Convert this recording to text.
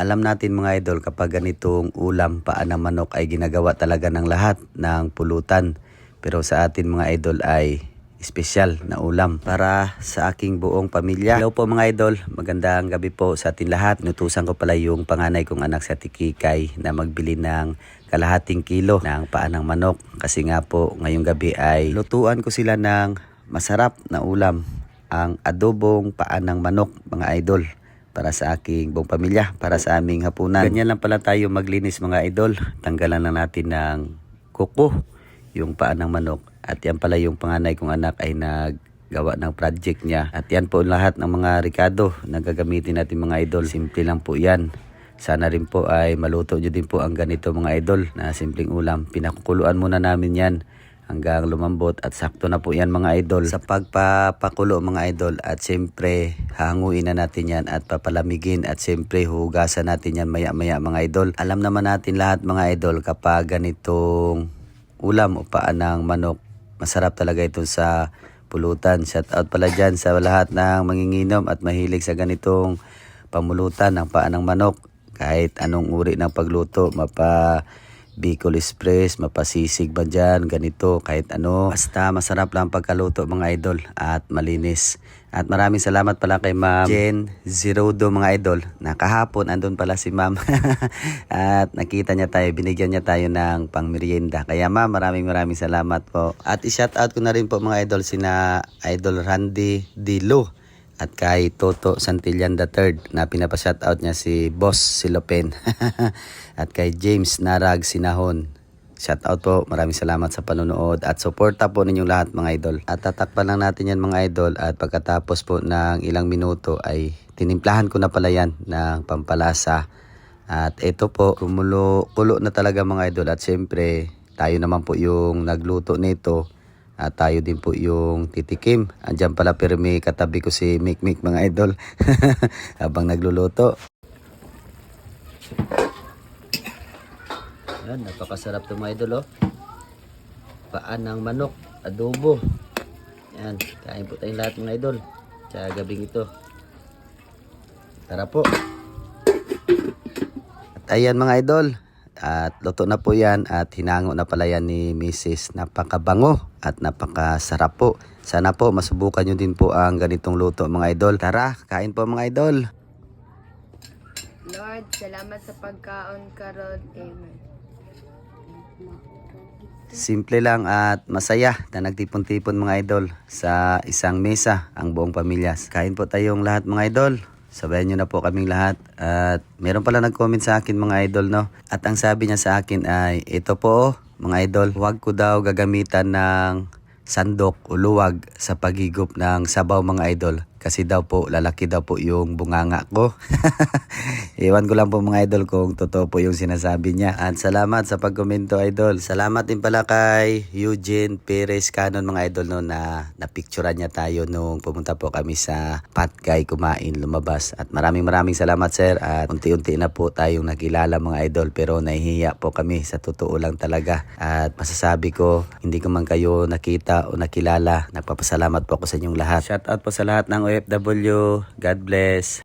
Alam natin mga idol kapag ganitong ulam paan ng manok ay ginagawa talaga ng lahat ng pulutan. Pero sa atin mga idol ay espesyal na ulam para sa aking buong pamilya. Hello po mga idol, magandang gabi po sa atin lahat. Nutusan ko pala yung panganay kong anak sa Tikikay na magbili ng kalahating kilo ng paan ng manok. Kasi nga po ngayong gabi ay lutuan ko sila ng masarap na ulam ang adobong paan ng manok mga idol para sa aking buong pamilya, para sa aming hapunan. Ganyan lang pala tayo maglinis mga idol. Tanggalan lang natin ng kuko, yung paan ng manok. At yan pala yung panganay kong anak ay naggawa ng project niya. At yan po lahat ng mga ricado na gagamitin natin mga idol. Simple lang po yan. Sana rin po ay maluto nyo din po ang ganito mga idol na simpleng ulam. Pinakukuluan muna namin yan hanggang lumambot at sakto na po yan mga idol. Sa pagpapakulo mga idol at siyempre hanguin na natin yan at papalamigin at siyempre hugasan natin yan maya maya mga idol. Alam naman natin lahat mga idol kapag ganitong ulam o paan ng manok masarap talaga ito sa pulutan. Shout out pala dyan sa lahat ng manginginom at mahilig sa ganitong pamulutan ng paan ng manok. Kahit anong uri ng pagluto mapa Bicol Express, mapasisig ba dyan, ganito, kahit ano. Basta masarap lang pagkaluto mga idol at malinis. At maraming salamat pala kay Ma'am Jen Zerodo mga idol. Nakahapon andun pala si Ma'am. at nakita niya tayo, binigyan niya tayo ng pangmerienda. Kaya Ma'am, maraming maraming salamat po. At i-shout out ko na rin po mga idol sina Idol Randy Dilo at kay Toto Santillan III na pinapa-shoutout niya si Boss Silopen at kay James Narag Sinahon. Shoutout po, maraming salamat sa panonood at suporta po ninyong lahat mga idol. At tatakpan lang natin yan mga idol at pagkatapos po ng ilang minuto ay tinimplahan ko na pala yan ng pampalasa. At ito po, kumulo, kulo na talaga mga idol at syempre tayo naman po yung nagluto nito at tayo din po yung titikim. Andiyan pala may katabi ko si Mick Mick mga idol habang nagluluto. Yan, napakasarap to mga idol oh. Paan ng manok, adobo. Yan, kain po tayong lahat mga idol. Sa gabing ito. Tara po. At ayan mga idol, at luto na po yan at hinango na pala yan ni Mrs. Napakabango at napakasarap po. Sana po masubukan nyo din po ang ganitong luto mga idol. Tara, kain po mga idol. Lord, salamat sa pagkaon karon. Amen. Simple lang at masaya na nagtipon-tipon mga idol sa isang mesa ang buong pamilya. Kain po tayong lahat mga idol. Sabayan nyo na po kaming lahat. At meron pala nag-comment sa akin mga idol no. At ang sabi niya sa akin ay ito po mga idol. Huwag ko daw gagamitan ng sandok o luwag sa pagigop ng sabaw mga idol. Kasi daw po, lalaki daw po yung bunganga ko. Iwan ko lang po mga idol kung totoo po yung sinasabi niya. At salamat sa pagkomento idol. Salamat din pala kay Eugene Perez Canon mga idol no na napicturean niya tayo nung pumunta po kami sa Patgay kumain lumabas. At maraming maraming salamat sir at unti-unti na po tayong nakilala mga idol pero nahihiya po kami sa totoo lang talaga. At masasabi ko hindi ko man kayo nakita o nakilala. Nagpapasalamat po ako sa inyong lahat. Shout out po sa lahat ng OFW. God bless.